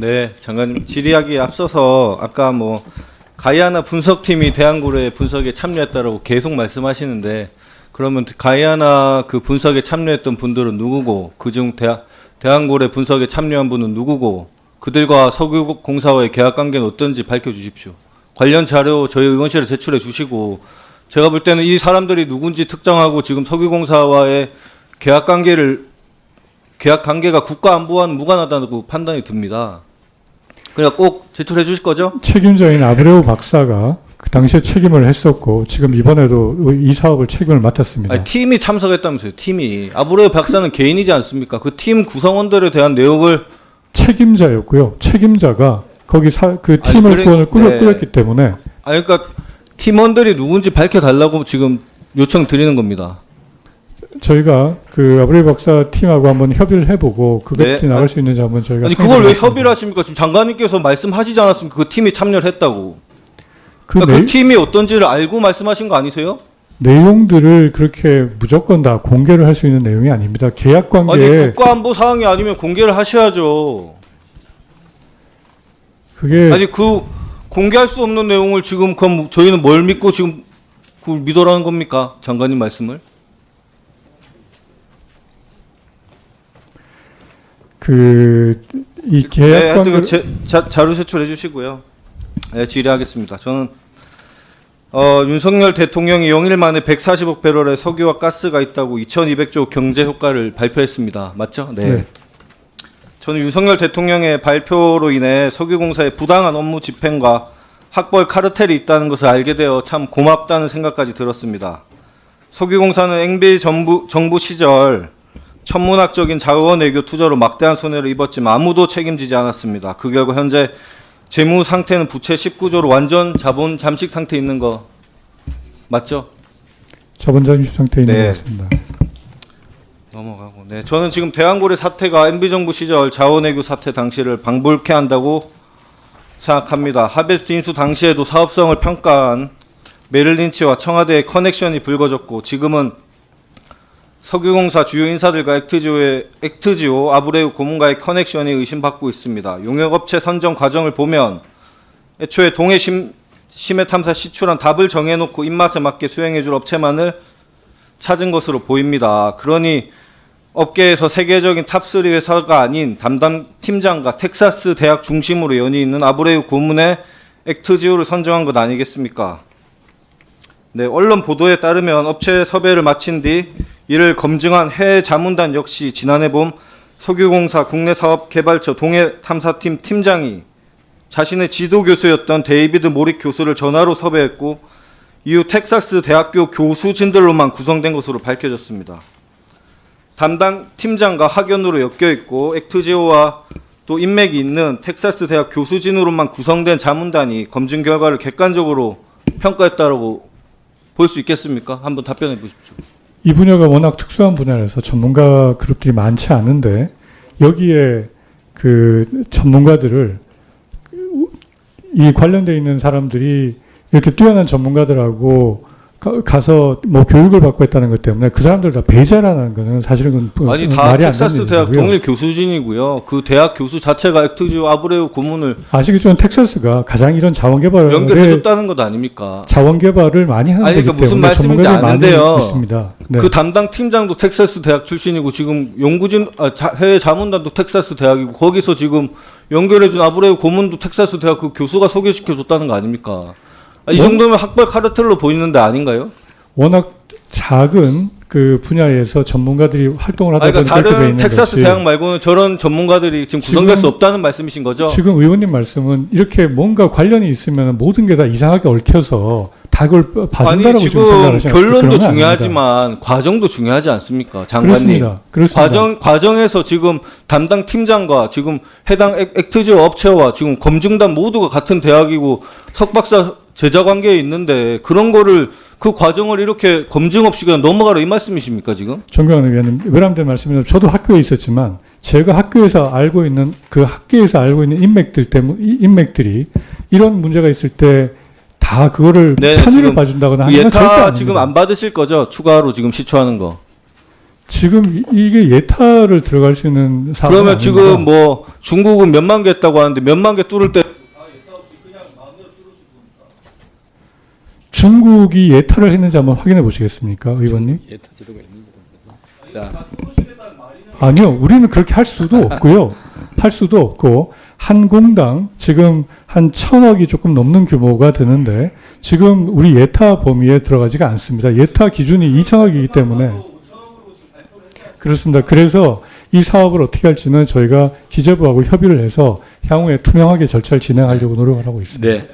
네, 장관님 질의하기에 앞서서 아까 뭐 가이아나 분석팀이 대한고래 분석에 참여했다라고 계속 말씀하시는데 그러면 가이아나 그 분석에 참여했던 분들은 누구고 그중 대한 대한고래 분석에 참여한 분은 누구고 그들과 석유공사와의 계약 관계는 어떤지 밝혀 주십시오. 관련 자료 저희 의원실에 제출해 주시고 제가 볼 때는 이 사람들이 누군지 특정하고 지금 석유공사와의 계약 관계를 계약 관계가 국가 안보와는 무관하다고 판단이 듭니다. 그러니까 꼭 제출해 주실 거죠? 책임자인 아브레우 박사가 그 당시에 책임을 했었고 지금 이번에도 이 사업을 책임을 맡았습니다. 아니, 팀이 참석했다면서요. 팀이 아브레 박사는 개인이지 않습니까? 그 팀 구성원들에 대한 내용을 책임자였고요. 책임자가 거기 사, 그 아니, 팀을 그래- 꾸려, 꾸려, 네. 꾸렸기 때문에 아니 그러니까 팀원들이 누군지 밝혀달라고 지금 요청 드리는 겁니다. 저희가 그 아브레우 박사 팀하고 한번 협의를 해보고 그것이 네. 나갈 수 있는지 한번 저희가 아니 그걸 왜. 협의를 하십니까? 지금 장관님께서 말씀하시지 않았습니까? 그 팀이 참여를 했다고. 그, 그러니까 내, 그 팀이 어떤지를 알고 말씀하신 거 아니세요? 내용들을 그렇게 무조건 다 공개를 할 수 있는 내용이 아닙니다. 계약 아니 관계에 국가안보 사항이 아니면 공개를 하셔야죠. 그게 아니 그 공개할 수 없는 내용을 지금 그럼 저희는 뭘 믿고 지금 그 믿어라는 겁니까? 장관님 말씀을? 그이 네, 계약 하여튼 그 제, 자, 자료 제출해 주시고요. 네, 질의하겠습니다. 저는 어, 윤석열 대통령이 영일 만에 140억 배럴의 석유와 가스가 있다고 2,200조 경제 효과를 발표했습니다. 맞죠? 네. 네. 저는 윤석열 대통령의 발표로 인해 석유공사의 부당한 업무 집행과 학벌 카르텔이 있다는 것을 알게 되어 참 고맙다는 생각까지 들었습니다. 석유공사는 앵비 정부, 정부 시절 천문학적인 자원 외교 투자로 막대한 손해를 입었지만 아무도 책임지지 않았습니다. 그 결과 현재 재무 상태는 부채 19조로 완전 자본 잠식 상태에 있는 거 맞죠? 자본 잠식 상태에 있는 네. 것 같습니다. 넘어가고. 네, 저는 지금 대한고래 사태가 MB 정부 시절 자원외교 사태 당시를 방불케 한다고 생각합니다. 하베스트 인수 당시에도 사업성을 평가한 메릴린치와 청와대의 커넥션이 불거졌고 지금은 석유공사 주요 인사들과 액트지오의 액트지오 아브레우 고문과의 커넥션이 의심받고 있습니다. 용역업체 선정 과정을 보면 애초에 동해 심, 심해 탐사 시출한 답을 정해놓고 입맛에 맞게 수행해줄 업체만을 찾은 것으로 보입니다. 그러니 업계에서 세계적인 탑3 회사가 아닌 담당 팀장과 텍사스 대학 중심으로 연이 있는 아브레우 고문의 액트지오를 선정한 것 아니겠습니까? 네, 언론 보도에 따르면 업체 섭외를 마친 뒤 이를 검증한 해외 자문단 역시 지난해 봄 석유공사 국내 사업 개발처 동해 탐사팀 팀장이 자신의 지도 교수였던 데이비드 모릭 교수를 전화로 섭외했고 이후 텍사스 대학교 교수진들로만 구성된 것으로 밝혀졌습니다. 담당 팀장과 학연으로 엮여 있고 액트지오와 또 인맥이 있는 텍사스 대학 교수진으로만 구성된 자문단이 검증 결과를 객관적으로 평가했다고 볼 수 있겠습니까? 한번 답변해 보십시오. 이 분야가 워낙 특수한 분야라서 전문가 그룹들이 많지 않은데 여기에 그 전문가들을 이 관련돼 있는 사람들이 이렇게 뛰어난 전문가들하고 가- 가서 뭐 교육을 받고 했다는 것 때문에 그 사람들 다 배제라는 거는 사실은 그 아니 어, 다 텍사스 대학 일이고요. 동일 교수진이고요. 그 대학 교수 자체가 액트지오 아브레우 고문을 아시겠지만 텍사스가 가장 이런 자원 개발에 연결해줬다는 것 아닙니까? 자원 개발을 많이 하는 아니, 그러니까 무슨 말씀인지 아는데요. 네. 그 담당 팀장도 텍사스 대학 출신이고 지금 연구진 아, 자- 해외 자문단도 텍사스 대학이고 거기서 지금 연결해준 아브레우 고문도 텍사스 대학 그 교수가 소개시켜줬다는 거 아닙니까? 아, 이 뭐? 정도면 학벌 카르텔로 보이는데 아닌가요? 워낙 작은 그 분야에서 전문가들이 활동을 하다 아니, 그러니까 보니까 다른 있는 텍사스 거지. 대학 말고는 저런 전문가들이 지금 지금- 구성될 수 없다는 말씀이신 거죠? 지금 의원님 말씀은 이렇게 뭔가 관련이 있으면 모든 게 다 이상하게 얽혀서 다 그걸 봐준다라고 지금 지금 생각하시는 결론도. 중요하지만 과정도 중요하지 않습니까, 장관님? 그렇습니다. 그렇습니다. 과정 과정에서 지금 담당 팀장과 지금 해당 액- 액트지오 업체와 지금 검증단 모두가 같은 대학이고 석박사 제자 관계에 있는데 그런 거를 그 과정을 이렇게 검증 없이 그냥 넘어가라 이 말씀이십니까 지금? 존경하는 의원님, 외람된 말씀이면 저도 학교에 있었지만 제가 학교에서 알고 있는 그 학교에서 알고 있는 인맥들 때문 이 인맥들이 이런 문제가 있을 때 다 그거를 네, 지금 봐준다거나 그 하는 건 절대 예타 아닙니다. 지금 안 받으실 거죠? 추가로 지금 시초하는 거. 지금 이- 이게 예타를 들어갈 수 있는 사업은 그러면. 지금 뭐 중국은 몇만 개 했다고 하는데 몇만 개 뚫을 때 중국이 예타를 했는지 한번 확인해 보시겠습니까, 의원님? 예타 지도가 있는지도 몰라서. 자, 아니요, 우리는 그렇게 할 수도 없고요. 할 수도 없고 한 공당 지금 한 천억이 조금 넘는 규모가 드는데 지금 우리 예타 범위에 들어가지가 않습니다. 예타 기준이 2천억이기 때문에 그렇습니다. 그래서 이 사업을 어떻게 할지는 저희가 기재부하고 협의를 해서 향후에 투명하게 절차를 진행하려고 노력을 하고 있습니다. 네.